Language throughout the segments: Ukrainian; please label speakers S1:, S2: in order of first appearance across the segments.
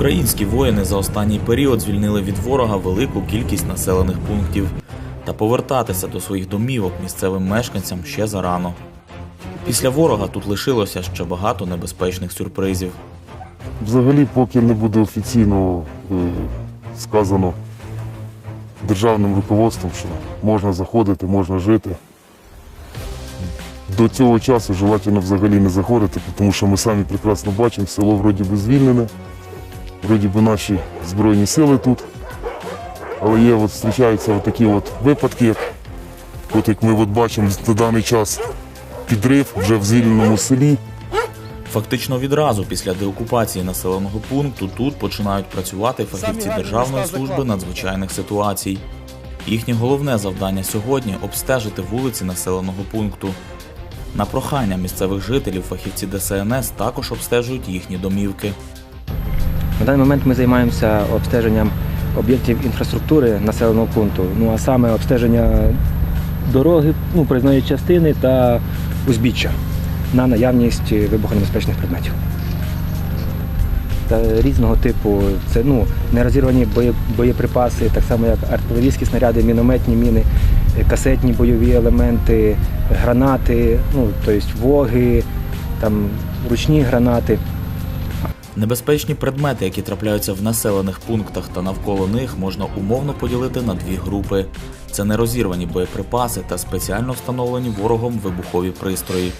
S1: Українські воїни за останній період звільнили від ворога велику кількість населених пунктів. Та повертатися до своїх домівок місцевим мешканцям ще зарано. Після ворога тут лишилося ще багато небезпечних сюрпризів.
S2: Взагалі, поки не буде офіційно е, сказано державним руководством, що можна заходити, можна жити. До цього часу желательно взагалі не заходити, тому що ми самі прекрасно бачимо, село вроді би звільнене, вроді би наші Збройні сили тут. Але є, от, зустрічаються от такі от випадки, як, от як ми от бачимо на даний час підрив вже в звільненому селі.
S1: Фактично відразу після деокупації населеного пункту тут починають працювати фахівці Державної служби надзвичайних ситуацій. Їхнє головне завдання сьогодні обстежити вулиці населеного пункту. На прохання місцевих жителів фахівці ДСНС також обстежують їхні домівки.
S3: На даний момент ми займаємося обстеженням об'єктів інфраструктури населеного пункту, ну а саме обстеження дороги, ну, проїзної частини та узбіччя на наявність вибухонебезпечних предметів. Та різного типу це ну, нерозірвані боєприпаси, так само як артилерійські снаряди, мінометні міни, касетні бойові елементи, гранати, ну, тобто воги, там, ручні гранати.
S1: Небезпечні предмети, які трапляються в населених пунктах та навколо них, можна умовно поділити на дві групи: це нерозірвані боєприпаси та спеціально встановлені ворогом вибухові пристрої.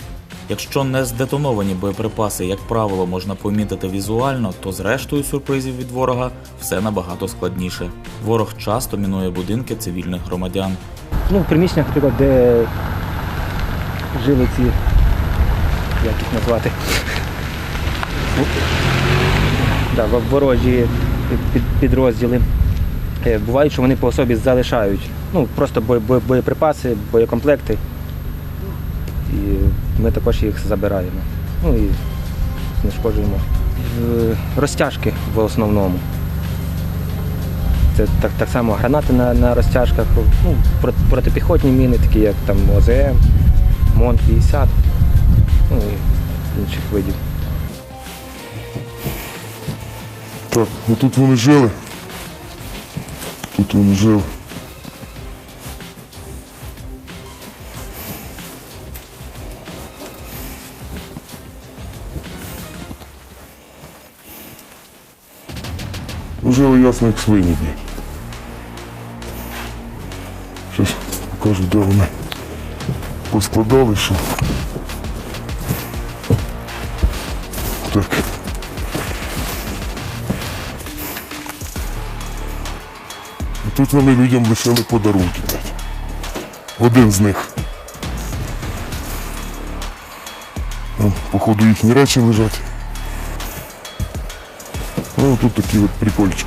S1: Якщо не здетоновані боєприпаси, як правило, можна помітити візуально, то з рештою сюрпризів від ворога все набагато складніше. Ворог часто мінує будинки цивільних громадян.
S3: Ну, в приміщеннях, наприклад, де жили ці, як їх назвати, да, ворожі підрозділи. Е, Бувають, що вони по особі залишають. Ну, просто бо- бо- боєприпаси, боєкомплекти. І ми також їх забираємо. Ну і знешкоджуємо. Е, Розтяжки в основному. Це так, так само гранати на, на розтяжках, ну, протипіхотні міни, такі як там ОЗМ, МОН-50, ну і інших видів.
S2: Так, ну тут вони жили. Тут вони жили. Ну, жили ясно, як свині. Щось покажу, де вони поскладали, що. Так. Тут вони людям лишили подарунки. Один з них. Там, походу, їхні речі лежать. Ну, тут такий от прикольчик.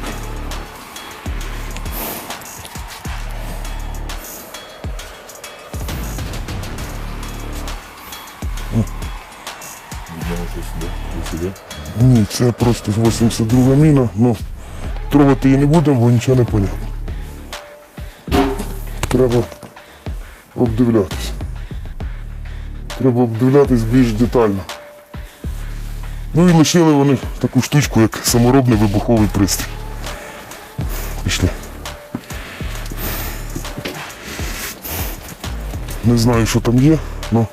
S2: Ні, це просто 82 міна. Ну, трогати її не будемо, бо нічого не понятно. Треба обдивлятись. Треба обдивлятись більш детально. Ну і лишили вони таку штучку, як саморобний вибуховий пристрій. Пішли. Не знаю, що там є, але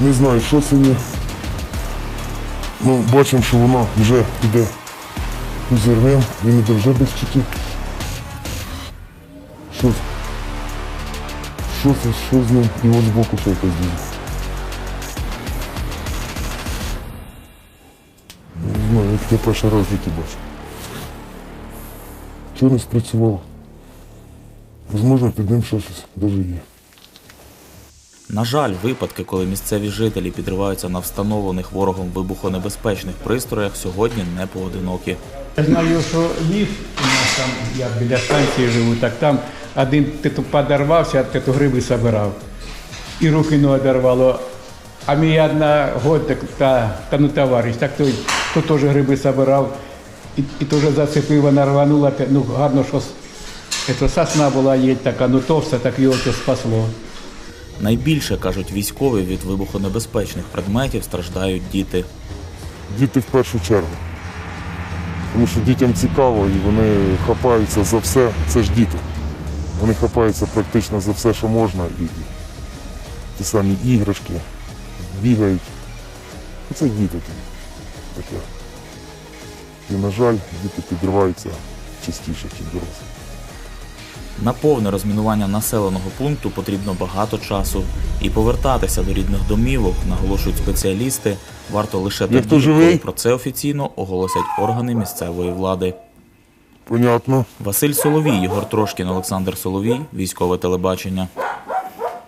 S2: Не знаю, що це є. Ну, бачимо, що воно вже йде зірвем, він іде вже без чеків. Що, що це, що з ним? І от збоку що якось дуже. Не знаю, я перший раз таки бачу. Чого не спрацювало? Можливо, під ним щось даже є.
S1: На жаль, випадки, коли місцеві жителі підриваються на встановлених ворогом вибухонебезпечних пристроях, сьогодні не поодинокі.
S4: Я знаю, що ліс у нас там, я біля станції живу, так там Один подорвався, титу гриби собирав. І руки не одорвало. А мій одна годик та, та ну товариш, так той, то теж гриби собирав. І, і теж зацепив, вона рванула, ну гарно, що сосна була є така, ну товста, так його це спасло.
S1: Найбільше кажуть військові від вибухонебезпечних предметів страждають діти.
S2: Діти в першу чергу. Тому що дітям цікаво і вони хапаються за все. Це ж діти. Вони хапаються практично за все, що можна. І ті самі іграшки, бігають. Ну, Це діти. Таке. І, на жаль, діти підриваються частіше, ніж дорослі.
S1: На повне розмінування населеного пункту потрібно багато часу, і повертатися до рідних домівок, наголошують спеціалісти, варто лише тоді, коли про це офіційно оголосять органи місцевої влади.
S2: Понятно.
S1: Василь Соловій, Єгор Трошкін, Олександр Соловій, військове телебачення.